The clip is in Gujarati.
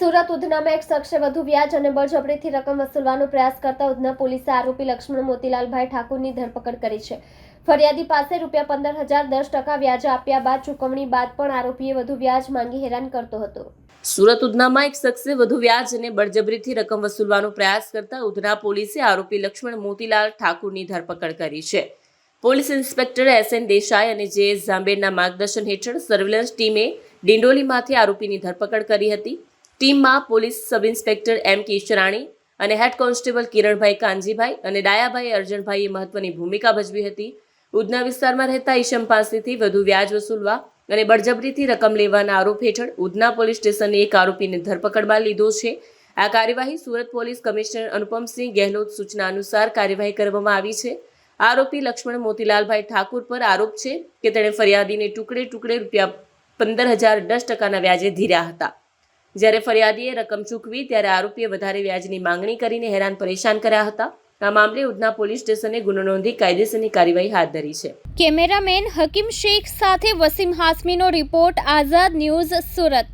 સુરત ઉધનામાં એક શખ્સે વધુ વ્યાજ અને બળજબરીથી રકમ વસૂલવાનો પ્રયાસ કરતા ઉધના પોલીસે આરોપી લક્ષ્મણ મોતીલાલભાઈ ઠાકુરની ધરપકડ કરી છે. ફરિયાદી પાસે રૂપિયા પંદર હજાર દસ ટકા વ્યાજ આપ્યા બાદ ચૂકવણી બાદ પણ આરોપીએ વધુ વ્યાજ માંગી હેરાન કરતો હતો. સુરત ઉધનામાં એક શખ્સે વધુ વ્યાજ અને બળજબરીથી રકમ વસૂલવાનો પ્રયાસ કરતા ઉધના પોલીસે આરોપી લક્ષ્મણ મોતીલાલ ઠાકુરની ધરપકડ કરી છે. Police inspector S N Desai અને જે એસ ઝાંબેરના માર્ગદર્શન હેઠળ સર્વેલન્સ ટીમે ડિંડોલીમાંથી આરોપીની ધરપકડ કરી હતી. ટીમમાં પોલીસ સબ ઇન્સ્પેક્ટર એમ કે ઈશરાણી અને હેડ કોન્સ્ટેબલ કિરણભાઈ કાનજીભાઈ અને ડાયાભાઈ અર્જણભાઈએ મહત્વની ભૂમિકા ભજવી હતી. ઉધના વિસ્તારમાં રહેતા ઈશમ પાસેથી વધુ વ્યાજ વસૂલવા અને બળજબરીથી રકમ લેવાના આરોપ હેઠળ ઉધના પોલીસ સ્ટેશને એક આરોપીને ધરપકડમાં લીધો છે. આ કાર્યવાહી સુરત પોલીસ કમિશનર અનુપમસિંહ ગેહલોત સૂચના અનુસાર કાર્યવાહી કરવામાં આવી છે. આરોપી લક્ષ્મણ મોતીલાલભાઈ ઠાકુર પર આરોપ છે કે તેણે ફરિયાદીને ટુકડે ટુકડે રૂપિયા પંદર હજાર દસ ટકાના વ્યાજે ધીર્યા હતા. જ્યારે ફરિયાદીએ રકમ ચૂકવી ત્યારે આરોપીએ વધારે વ્યાજની માંગણી કરીને હેરાન પરેશાન કર્યા હતા. આ મામલે ઉધના પોલીસ સ્ટેશને ગુનો નોંધી કાયદેસરની કાર્યવાહી હાથ ધરી છે. કેમેરામેન હકીમ શેખ સાથે વસીમ હાસમીનો રિપોર્ટ આઝાદ ન્યૂઝ સુરત.